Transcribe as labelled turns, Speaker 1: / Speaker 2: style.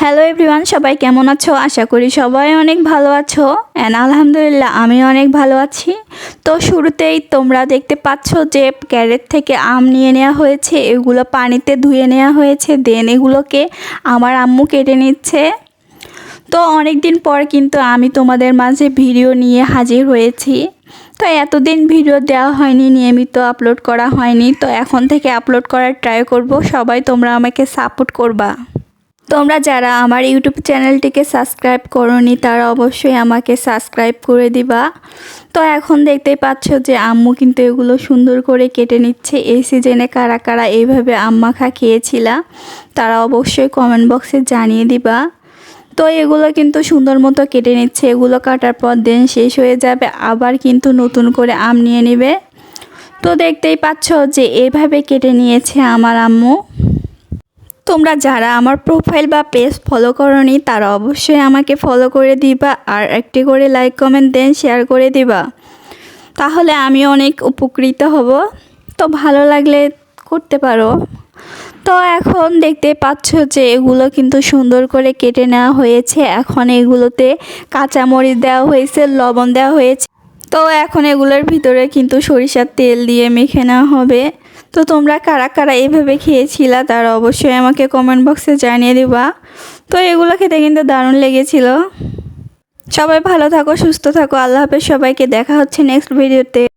Speaker 1: Hello everyone সবাই কেমন আছো? আশা করি সবাই অনেক ভালো আছো। অ্যান্ড আলহামদুলিল্লাহ আমি অনেক ভালো আছি। তো শুরুতেই তোমরা দেখতে পাচ্ছ যে ক্যারেট থেকে আম নিয়ে নেওয়া হয়েছে, এগুলো পানিতে ধুয়ে নেওয়া হয়েছে দেন এগুলোকে আমার আম্মু কেটে নিচ্ছে। তো অনেক দিন পর কিন্তু আমি তোমাদের মাঝে ভিডিও নিয়ে হাজির হয়েছি। তো এতদিন ভিডিও দেওয়া হয়নি, নিয়মিত আপলোড করা হয়নি। তো এখন থেকে আপলোড করার ট্রাই করব। সবাই তোমরা আমাকে সাপোর্ট করবা। তোমরা যারা আমার ইউটিউব চ্যানেলটিকে সাবস্ক্রাইব করনি, তারা অবশ্যই আমাকে সাবস্ক্রাইব করে দিবা। তো এখন দেখতেই পাচ্ছ যে আম্মু কিন্তু এগুলো সুন্দর করে কেটে নিচ্ছে। এই সিজনে কারা কারা এইভাবে আম্মাখা খেয়েছিলা, তারা অবশ্যই কমেন্ট বক্সে জানিয়ে দিবা। তো এগুলো কিন্তু সুন্দর মতো কেটে নিচ্ছে। এগুলো কাটার পর দেন শেষ হয়ে যাবে, আবার কিন্তু নতুন করে আম নিয়ে নেবে। তো দেখতেই পাচ্ছ যে এভাবে কেটে নিয়েছে আমার আম্মু। তোমরা যারা আমার প্রোফাইল বা পেজ ফলো করনি, তারা অবশ্যই আমাকে ফলো করে দিবা আর একটি করে লাইক কমেন্ট দেন শেয়ার করে দিবা। তাহলে আমি অনেক উপকৃত হব। তো ভালো লাগলে করতে পারো। তো এখন দেখতে পাচ্ছ যে এগুলো কিন্তু সুন্দর করে কেটে নেওয়া হয়েছে। এখন এগুলোতে কাঁচামরিচ দেওয়া হয়েছে, লবণ দেওয়া হয়েছে। তো এখন এগুলোর ভিতরে কিন্তু সরিষার তেল দিয়ে মেখে নেওয়া হবে। তো তোমরা কারা কারা এভাবে খেয়েছিলা তারা অবশ্যই আমাকে কমেন্ট বক্সে জানিয়ে দিবা। তো এগুলো খেতে কিন্তু দারুণ লেগেছিল। সবাই ভালো থাকো, সুস্থ থাকো। আল্লাহ হাফেজ। সবাইকে দেখা হচ্ছে নেক্সট ভিডিওতে